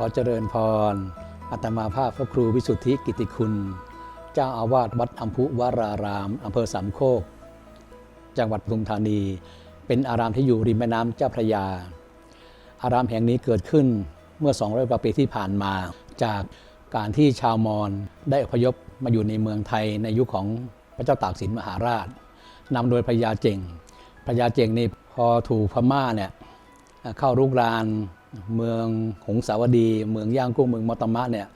ขอเจริญพร อัตมาภาพพระครูวิสุทธิกิติคุณ เจ้าอาวาสวัดอัมพุวรารามอำเภอสามโคก จังหวัดปทุมธานี เป็นอารามที่อยู่ริมแม่น้ำเจ้าพระยา อารามแห่งนี้เกิดขึ้นเมื่อ 200กว่าปีที่ผ่านมา จากการที่ชาวมอญได้อพยพมาอยู่ในเมืองไทยในยุคของพระเจ้าตากสินมหาราชนำโดยพระยาเจงพระยาเจงนี่พอถูกพม่าเนี่ยเข้ารุกราน เมืองหงสาวดี เมืองย่างกุ้งเมืองมอตมะเนี่ย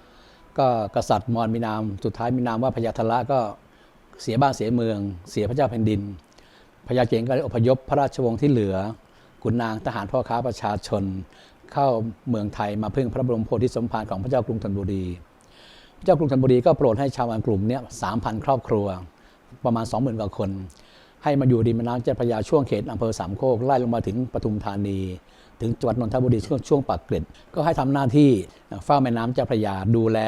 ก็กษัตริย์มอญมีนามสุดท้ายมีนามว่าพญาทละก็เสียบ้านเสียเมือง เสียพระเจ้าแผ่นดินพญาเจงก็ได้อพยพพระราชวงศ์ที่เหลือขุนนางทหารพ่อค้าประชาชน เข้าเมืองไทยมาพึ่งพระบรมโพธิสมภารของพระเจ้ากรุงธนบุรี พระเจ้ากรุงธนบุรีก็โปรดให้ชาวบ้านกลุ่มเนี้สามพันครอบครัวประมาณ 20,000กว่าคน ให้มาอยู่ริมแม่น้ำเจ้าพระยาช่วงเขตอำเภอสามโคกไล่ลงมาถึงปทุมธานี ถึงจังหวัดนนทบุรีช่วงช่วงปากเกร็ดก็ให้ทำหน้าที่เฝ้าแม่น้ำเจ้าพระยาดูแล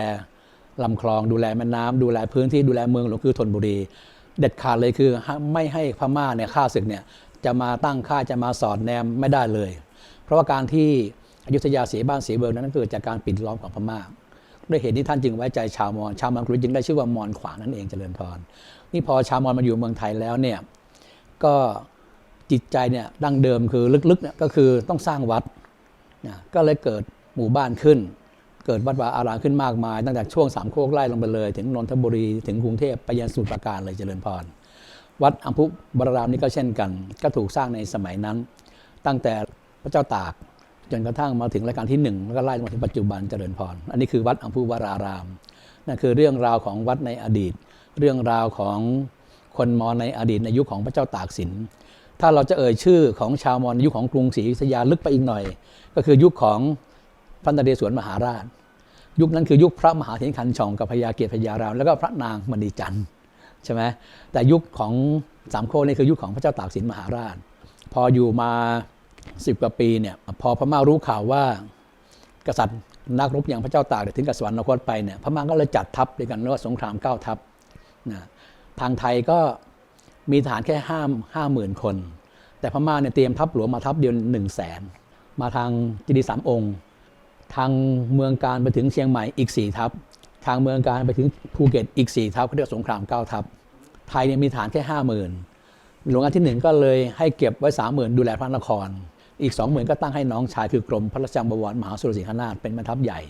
ลำคลอง ดูแลแม่น้ำดูแลพื้นที่ดูแลเมืองหลวงคือธนบุรี เด็ดขาดเลยคือไม่ให้พม่าเนี่ยข้าศึกเนี่ยจะมาตั้งค่าจะมาสอดแนมไม่ได้เลย เพราะว่าการที่อยุธยาเสียบ้านเสียเมืองนั้นเกิดจากการปิดล้อมของพม่าด้วยเหตุนี้ท่านจึงไว้ใจชาวมอญชาวมอญกรุจึงได้ชื่อว่ามอญขวางนั่นเองเจริญพรนี่พอชาวมอญมาอยู่เมืองไทยแล้วเนี่ยก็ จิตใจเนี่ยดั้งเดิมคือลึกๆเนี่ยก็คือต้องสร้างวัดนะก็เลยเกิดหมู่บ้านขึ้น เกิดวัดวาอารามขึ้นมากมาย ตั้งแต่ช่วงสามโคกไล่ลงไปเลย ถึงนนทบุรีถึงกรุงเทพไปยันสมุทรปราการเลยเจริญพร วัดอัมพุบรารามนี่ก็เช่นกัน ก็ถูกสร้างในสมัยนั้น ตั้งแต่พระเจ้าตากจนกระทั่งมาถึงรัชกาลที่หนึ่งแล้วก็ไล่มาถึงปัจจุบันเจริญพร อันนี้คือวัดอัมพุวรารามนั่นคือเรื่องราวของวัดในอดีต เรื่องราวของคนมอญในอดีตในยุคของพระเจ้าตากสิน ถ้าเราจะเอ่ยชื่อของชาวมอญยุคของกรุงศรีอยุธยาลึกไปอีกหน่อย ก็คือยุคของพระนเรศวรมหาราช ยุคนั้นคือยุคพระมหาเถรคันชองกับพญาเกียรติพญารามแล้วก็พระนางมณีจันทร์ใช่ไหมแต่ยุคของสามโคนี่คือยุคของพระเจ้าตากสินมหาราช พออยู่มาสิบกว่าปีเนี่ยพอพม่ารู้ข่าวว่ากษัตริย์นักรบอย่างพระเจ้าตากถึงกับสวรรคตไปเนี่ยพม่าก็เลยจัดทัพด้วยกันเรียกว่าสงครามเก้าทัพนะทางไทยก็ มีทหารแค่ห้าห้าหมื่นคน แต่พม่าเนี่ยเตรียมทัพหลวงมาทัพเดียวหนึ่งแสนมาทางจิดีสามองค์ ทางเมืองการไปถึงเชียงใหม่อีกสี่ทัพ ทางเมืองการไปถึงภูเก็ตอีกสี่ทัพเขาเรียกสงครามเก้าทัพ ไทยเนี่ยมีฐานแค่ห้าหมื่นหลวงอันที่หนึ่งก็เลยให้เก็บไว้สามหมื่นดูแลพระนคร อีกสองหมื่นก็ตั้งให้น้องชายคือกรมพระราชบวรมหาสุรสิงหนาถเป็นแม่ทัพใหญ่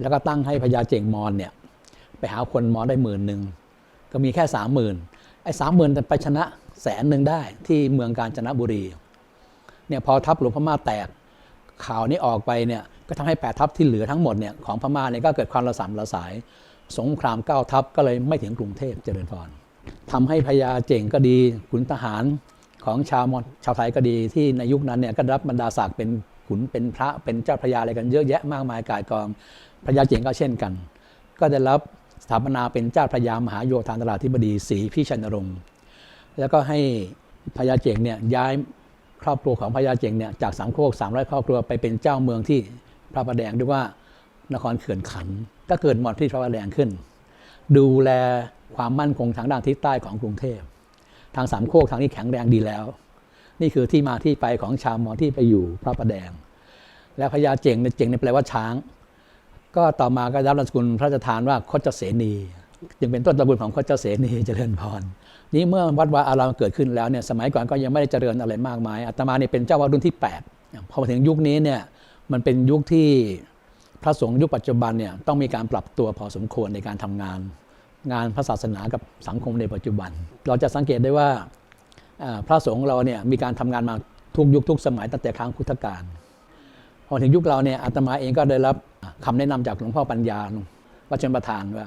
แล้วก็ตั้งให้พญาเจงมอนเนี่ยไปหาคนมอนได้หมื่นหนึ่งก็มีแค่สามหมื่น ไอ้สามหมื่นไปชนะแสนหนึ่งได้ที่เมืองกาญจนบุรีเนี่ยพอทัพหลวงพม่าแตกข่าวนี้ออกไปเนี่ยก็ทำให้แปดทัพที่เหลือทั้งหมดเนี่ยของพม่าเนี่ยก็เกิดความระสำระสาย สงครามเก้าทัพก็เลยไม่ถึงกรุงเทพเจริญพรทำให้พญาเจงก็ดีขุนทหารของชาวมอญชาวไทยก็ดีที่ในยุคนั้นเนี่ยก็รับบรรดาศักดิ์เป็นขุนเป็นพระเป็นเจ้าพระยาอะไรกันเยอะแยะมากมายกายกองพญาเจงก็เช่นกัน ก็ได้รับ สถาปนาเป็นเจ้าพระยามหาโยธานตราธิบดีศรีพิชัยนรงค์แล้วก็ให้พญาเจงเนี่ยย้ายครอบครัวของพญาเจงเนี่ยจากสามโคกสามร้อยครอบครัวไปเป็นเจ้าเมืองที่พระประแดงเรียกว่านครเขื่อนขันก็เกิดมอญที่พระประแดงขึ้น ดูแลความมั่นคงทางด้านทิศใต้ของกรุงเทพ ทางสามโคกทางนี้แข็งแรงดีแล้ว นี่คือที่มาที่ไปของชาวมอญที่ไปอยู่พระประแดง แล้วพญาเจงเนี่ยเจงเนี่ยแปลว่าช้าง ก็ต่อมาก็รับนามสกุลพระราชทานว่าคดเสนีจึงเป็นต้นตระกูลของคดเสนีเจริญพรนี้เมื่อวัดวาอารามเกิดขึ้นแล้วเนี่ยสมัยก่อนก็ยังไม่ได้เจริญอะไรมากมายอาตมาเนี่ยเป็นเจ้าวาดรุ่นที่ 8 พอมาถึงยุคนี้เนี่ยมันเป็นยุคที่พระสงฆ์ยุคปัจจุบันเนี่ยต้องมีการปรับตัวพอสมควรในการทำงาน งานพระศาสนากับสังคมในปัจจุบัน เราจะสังเกตได้ว่าพระสงฆ์เราเนี่ยมีการทำงานมาทุกยุคทุกสมัยตั้งแต่ครั้งพุทธกาล อถึงยุคเราเนี่ยอาตมาเองก็ได้รับคำแนะนำจากหลวงพ่อปัญญาวัชนประธานว่า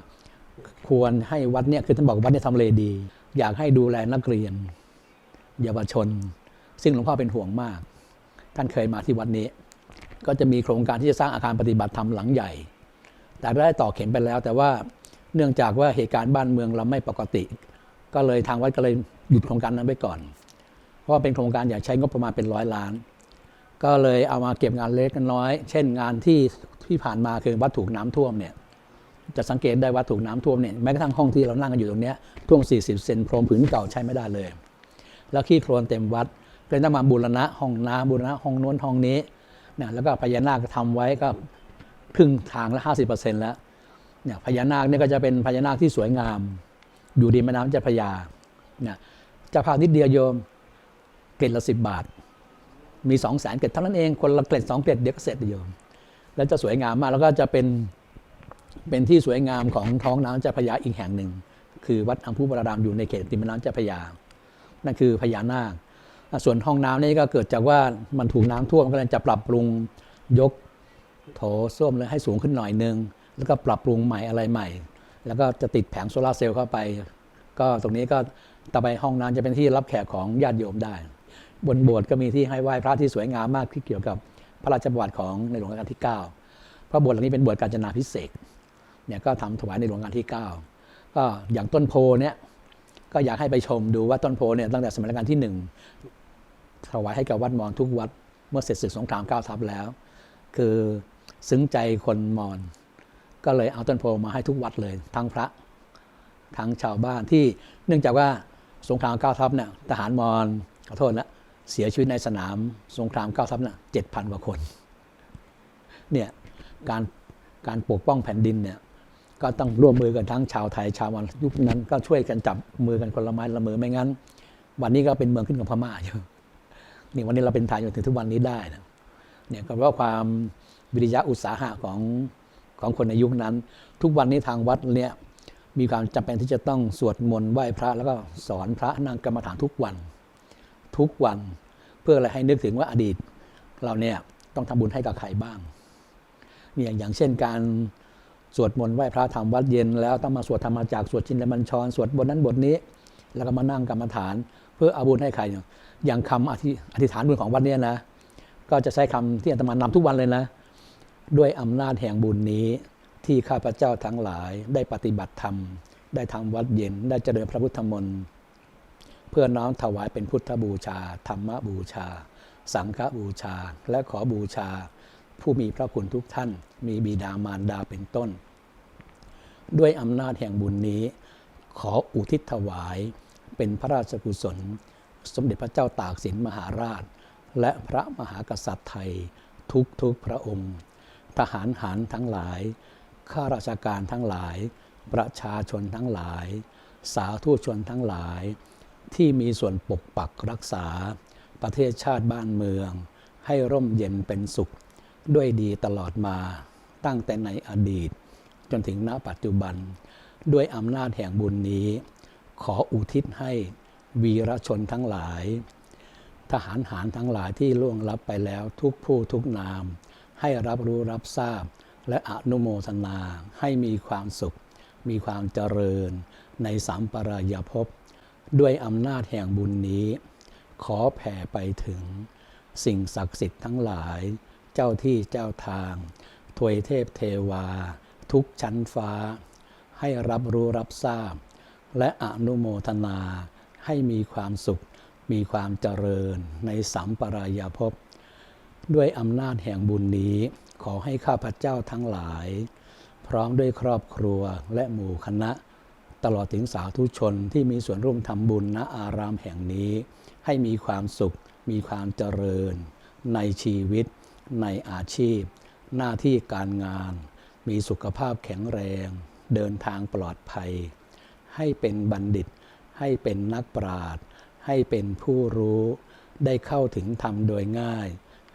ควรให้วัดเนี่ยคือท่านบอกวัดเนี่ยทำเลดี อยากให้ดูแลนักเรียน เยาวชน ซึ่งหลวงพ่อเป็นห่วงมาก ท่านเคยมาที่วัดนี้ ก็จะมีโครงการที่จะสร้างอาคารปฏิบัติธรรมหลังใหญ่ แต่ได้ต่อเข็มไปแล้ว แต่ว่าเนื่องจากว่าเหตุการณ์บ้านเมืองเราไม่ปกติ ก็เลยทางวัดก็เลยหยุดโครงการนั้นไว้ก่อน เพราะว่าเป็นโครงการอยากใช้งบประมาณเป็นร้อยล้าน ก็เลยเอามาเก็บงานเล็กกันน้อย เช่นงานที่ที่ผ่านมาคือวัดถูกน้ำท่วมเนี่ยจะสังเกตได้ว่าถูกน้ำท่วมเนี่ยแม้กระทั่งห้องที่เรานั่งกันอยู่ตรงนี้ท่วม 40 เซนพรมผืนเก่าใช้ไม่ได้เลย แล้วขี้โคลนเต็มวัดเลยต้องมาบูรณะห้องน้ำบูรณะห้องโน้นห้องนี้นะแล้วก็พญานาคทำไว้ก็ครึ่งทางละห้าสิบเปอร์เซ็นต์แล้วเนี่ยพญานาคเนี่ยก็จะเป็นพญานาคที่สวยงาม อยู่ดีแม่น้ำเจ้าพระยาเนี่ยจะพานิดเดียวโยมเกล็ดละสิบบาท มีสองแสนเกล็ดเท่านั้นเองคนละเกล็ดสองเกล็ดเดี๋ยวก็เสร็จโยมแล้วจะสวยงามมากแล้วก็จะเป็นเป็นที่สวยงามของท้องน้ำเจ้าพระยาอีกแห่งหนึ่ง คือวัดอัมพุวรารามอยู่ในเขตติมน้ำเจ้าพระยานั่นคือพญานาคส่วนห้องน้ำนี่ก็เกิดจากว่ามันถูกน้ำท่วมก็เลยจะปรับปรุงยกโถส้วมเลยให้สูงขึ้นหน่อยนึง แล้วก็ปรับปรุงใหม่อะไรใหม่ แล้วก็จะติดแผงโซลาร์เซลล์เข้าไป ก็ตรงนี้ก็ต่อไปห้องน้ำจะเป็นที่รับแขกของญาติโยมได้ บนโบสถ์ก็มีที่ให้ไหว้พระที่สวยงามมากที่เกี่ยวกับพระราชประวัติของในหลวงรัชกาลที่ 9 เพราะโบสถ์หลังนี้เป็นโบสถ์กาญจนาพิเศษเนี่ยก็ทำถวายในหลวงรัชกาลที่ 9 ก็อย่างต้นโพเนี่ยก็อยากให้ไปชมดูว่าต้นโพเนี่ยตั้งแต่สมัยรัชกาลที่หนึ่งถวายให้กับวัดมอญทุกวัดเมื่อเสร็จศึกสงครามเก้าทัพแล้ว คือซึ้งใจคนมอญก็เลยเอาต้นโพมาให้ทุกวัดเลย ทั้งพระทั้งชาวบ้านที่เนื่องจากว่าสงครามเก้าทัพเนี่ยทหารมอญขอโทษนะ เสียชีวิตในสนามสงครามเก้าทัพน่ะเจ็ดพันกว่าคนเนี่ยการการปกป้องแผ่นดินเนี่ยก็ต้องร่วมมือกันทั้งชาวไทยชาวมอญยุคนั้นก็ช่วยกันจับมือกันคนละไม้ละมือไม่งั้น วันนี้ก็เป็นเมืองขึ้นกับพม่าอยู่นี่วันนี้เราเป็นไทยจนถึงทุกวันนี้ได้นะเนี่ยก็เพราะความวิริยะอุตสาหะของของคนในยุคนั้น ทุกวันนี้ทางวัดเนี่ยมีความจำเป็นที่จะต้องสวดมนต์ไหว้พระแล้วก็สอนพระนั่งกรรมฐานทุกวัน ทุกวันเพื่ออะไรให้นึกถึงว่าอดีต เราเนี่ยต้องทำบุญให้กับใครบ้างเนี่ยอย่างเช่นการสวดมนต์ไหว้พระทำวัดเย็น แล้วต้องมาสวดธรรมจากสวดชินบัญชร สวดบทนั้นบทนี้ แล้วก็มานั่งกรรมฐาน เพื่อเอาบุญให้ใครอย่างคำอธิอธิษฐานบุญของวัดเนี่ยนะ ก็จะใช้คำที่อาตมานำทุกวันเลยนะ ด้วยอำนาจแห่งบุญนี้ที่ข้าพเจ้าทั้งหลายได้ปฏิบัติธรรม ได้ทำวัดเย็น ได้เจริญพระพุทธมนต์ พื่อน้อมถวายเป็นพุทธบูชา ธรรมบูชา สังฆบูชา และขอบูชา ผู้มีพระคุณทุกท่าน มีบิดามารดาเป็นต้น ด้วยอำนาจแห่งบุญนี้ ขออุทิศถวาย เป็นพระราชกุศล สมเด็จพระเจ้าตากสินมหาราช และพระมหากษัตริย์ไทย ทุกทุกๆพระองค์ ทหารหารทั้งหลาย ข้าราชการทั้งหลาย ประชาชนทั้งหลาย สาธุชนทั้งหลาย ที่มีส่วนปกปักรักษา ประเทศชาติบ้านเมือง ให้ร่มเย็นเป็นสุข ด้วยดีตลอดมาตั้งแต่ในอดีต จนถึงณปัจจุบัน ด้วยอำนาจแห่งบุญนี้ ขออุทิศให้วีรชนทั้งหลาย ทหารหารทั้งหลายที่ล่วงลับไปแล้วทุกผู้ทุกนาม ให้รับรู้รับทราบ และอนุโมทนาให้มีความสุข มีความเจริญในสัมปรายภพ ด้วยอำนาจแห่งบุญนี้ ขอแผ่ไปถึง สิ่งศักดิ์สิทธิ์ทั้งหลาย เจ้าที่เจ้าทางทวยเทพเทวา ทุกชั้นฟ้า ให้รับรู้รับทราบ และอนุโมทนาให้มีความสุข มีความเจริญในสัมปรายภพ ด้วยอำนาจแห่งบุญนี้ ขอให้ข้าพเจ้าทั้งหลาย พร้อมด้วยครอบครัวและหมู่คณะ ตลอดถึงสาธุชนที่มีส่วนร่วมทำบุญณอารามแห่งนี้ ให้มีความสุข มีความเจริญ ในชีวิต ในอาชีพ หน้าที่การงาน มีสุขภาพแข็งแรง เดินทางปลอดภัย ให้เป็นบัณฑิต ให้เป็นนักปราชญ์ให้เป็นผู้รู้ ได้เข้าถึงธรรมโดยง่าย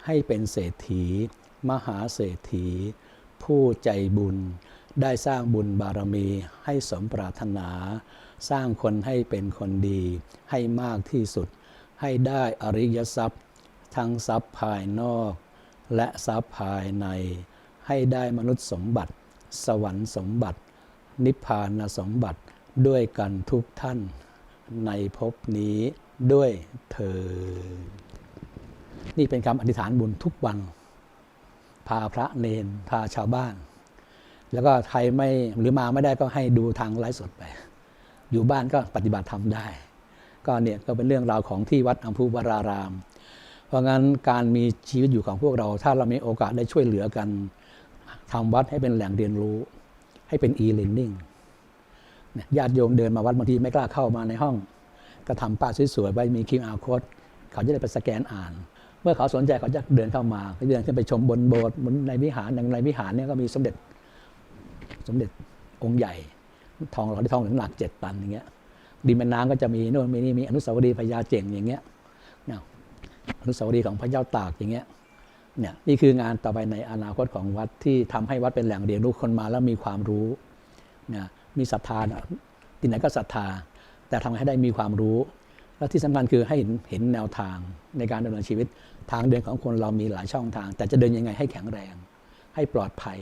ให้เป็นเศรษฐี มหาเศรษฐี ผู้ใจบุญ ได้สร้างบุญบารมีให้สมปรารถนา สร้างคนให้เป็นคนดี ให้มากที่สุด ให้ได้อริยทรัพย์ ทั้งทรัพย์ภายนอก และทรัพย์ภายใน ให้ได้มนุษย์สมบัติ สวรรค์สมบัติ นิพพานสมบัติด้วยกันทุกท่าน ในภพนี้ด้วยเธอ นี่เป็นคำอธิษฐานบุญทุกวัน พาพระเนน พาชาวบ้าน แล้วก็ใครไม่หรือมาไม่ได้ก็ให้ดูทางไลฟ์สดไป อยู่บ้านก็ปฏิบัติธรรมได้ ก็เนี่ยก็เป็นเรื่องราวของที่วัดอัมพุวราราม เพราะงั้นการมีชีวิตอยู่ของพวกเรา ถ้าเรามีโอกาสได้ช่วยเหลือกันทำวัดให้เป็นแหล่งเรียนรู้ ให้เป็น e-learning ญาติโยมเดินมาวัดบางทีไม่กล้าเข้ามาในห้อง ก็ทำป้าสวยๆไว้มี QR code เขาจะได้ไปสแกนอ่าน เมื่อเขาสนใจเขาจะเดินเข้ามาเดินขึ้นไปชมบนโบสถ์บนในวิหารอย่างในวิหารเนี่ยก็มีสมเด็จ สมเด็จองค์ใหญ่ ทองหล่อที่ทองถึงหนักเจ็ดตันอย่างเงี้ยดินแม่น้ำก็จะมีโน่นมีนี่มีอนุสาวรีย์พญาเจ่งอย่างเงี้ยเนี่ยอนุสาวรีย์ของพระเจ้าตากอย่างเงี้ยเนี่ยนี่คืองานต่อไปในอนาคตของวัดที่ทำให้วัดเป็นแหล่งเรียนรู้คนมาแล้วมีความรู้นี่ยมีศรัทธาที่ไหนก็ศรัทธา แต่ทำให้ได้มีความรู้ และที่สำคัญคือให้เห็นเห็นแนวทางในการดำเนินชีวิต ทางเดินของคนเรามีหลายช่องทาง แต่จะเดินยังไงให้แข็งแรง ให้ปลอดภัย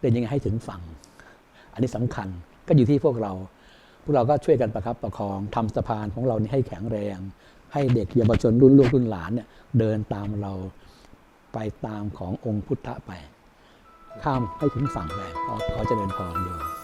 เดินยังไงให้ถึงฝั่ง อันนี้สำคัญก็อยู่ที่พวกเรา พวกเราก็ช่วยกันประครับประคองทำสะพานของเรานี้ให้แข็งแรง ให้เด็กเยาวชนรุ่นลูกรุ่นหลานเนี่ยเดินตามเราไปตามขององค์พุทธะไป ข้ามให้ถึงฝั่งไปขอขอเจริญพรอยู่